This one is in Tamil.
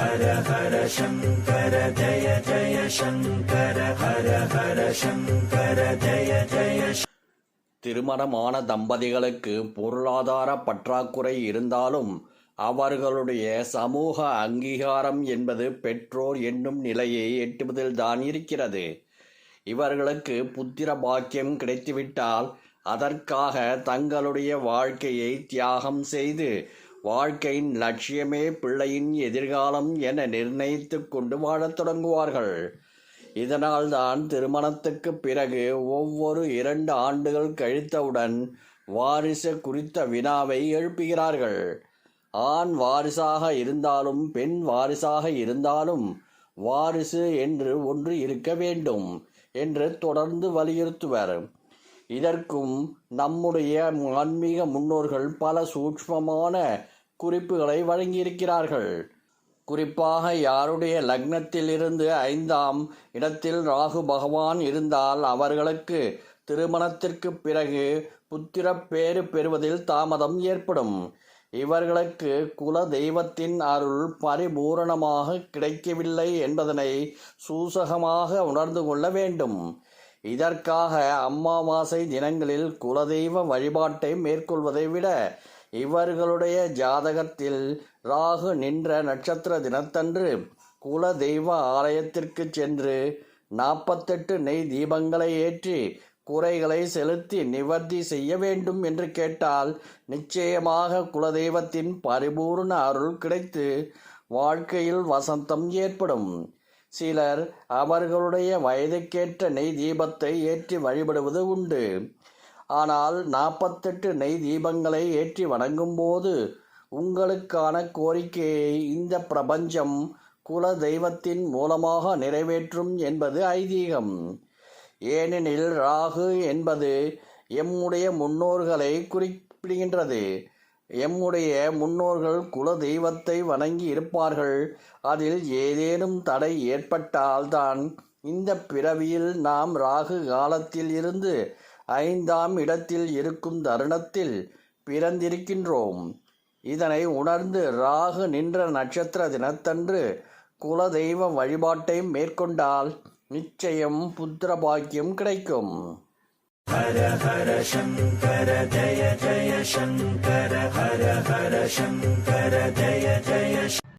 ஹர ஹர சங்கர ஜய ஜய சங்கர ஹர ஹர சங்கர ஜய ஜய திருமணமான தம்பதிகளுக்கு பொருளாதார பற்றாக்குறை இருந்தாலும் அவர்களுடைய சமூக அங்கீகாரம் என்பது பெற்றோர் என்னும் நிலையை எட்டுவதில்தான் இருக்கிறது. இவர்களுக்கு புத்திர பாக்கியம் கிடைத்துவிட்டால் அதற்காக தங்களுடைய வாழ்க்கையை தியாகம் செய்து வாழ்க்கையின் லட்சியமே பிள்ளையின் எதிர்காலம் என நிர்ணயித்து கொண்டு வாழத் தொடங்குவார்கள். இதனால்தான் திருமணத்துக்கு பிறகு ஒவ்வொரு இரண்டு ஆண்டுகள் கழித்தவுடன் வாரிசு குறித்த வினாவை எழுப்புகிறார்கள். ஆண் வாரிசாக இருந்தாலும் பெண் வாரிசாக இருந்தாலும் வாரிசு என்று ஒன்று இருக்க வேண்டும் என்று தொடர்ந்து வலியுறுத்துவர். இதற்கும் நம்முடைய ஆன்மீக முன்னோர்கள் பல சூட்சமான குறிப்புகளை வழங்கியிருக்கிறார்கள். குறிப்பாக யாருடைய லக்னத்திலிருந்து ஐந்தாம் இடத்தில் ராகு பகவான் இருந்தால் அவர்களுக்கு திருமணத்திற்கு பிறகு புத்திர பேறு பெறுவதில் தாமதம் ஏற்படும். இவர்களுக்கு குல தெய்வத்தின் அருள் பரிபூரணமாக கிடைக்கவில்லை என்பதனை சூசகமாக உணர்ந்து கொள்ள வேண்டும். இதற்காக அம்மாவாசை தினங்களில் குலதெய்வ வழிபாட்டை மேற்கொள்வதை விட இவர்களுடைய ஜாதகத்தில் ராகு நின்ற நட்சத்திர தினத்தன்று குல தெய்வ ஆலயத்திற்கு சென்று நாற்பத்தெட்டு நெய் தீபங்களை ஏற்றி குறைகளை செலுத்தி நிவர்த்தி செய்ய வேண்டும் என்று கேட்டால் நிச்சயமாக குலதெய்வத்தின் பரிபூர்ண அருள் கிடைத்து வாழ்க்கையில் வசந்தம் ஏற்படும். சிலர் அவர்களுடைய வயதுக்கேற்ற நெய் தீபத்தை ஏற்றி வழிபடுவது உண்டு. ஆனால் நாற்பத்தெட்டு நெய் தீபங்களை ஏற்றி வணங்கும்போது உங்களுக்கான கோரிக்கையை இந்த பிரபஞ்சம் குல தெய்வத்தின் மூலமாக நிறைவேற்றும் என்பது ஐதீகம். ஏனெனில் ராகு என்பது எம்முடைய முன்னோர்களை குறிப்பிடுகின்றது. எம்முடைய முன்னோர்கள் குல தெய்வத்தை வணங்கி இருப்பார்கள். அதில் ஏதேனும் தடை ஏற்பட்டால்தான் இந்த பிறவியில் நாம் ராகு காலத்தில் இருந்து ஐந்தாம் இடத்தில் இருக்கும் தருணத்தில் பிறந்திருக்கின்றோம். இதனை உணர்ந்து ராகு நின்ற நட்சத்திர தினத்தன்று குலதெய்வ வழிபாட்டை மேற்கொண்டால் நிச்சயம் புத்திர பாக்கியம் கிடைக்கும். ஹர ஹர சங்கர ஜய ஜய சங்கர ஹர ஹர சங்கர ஜய ஜய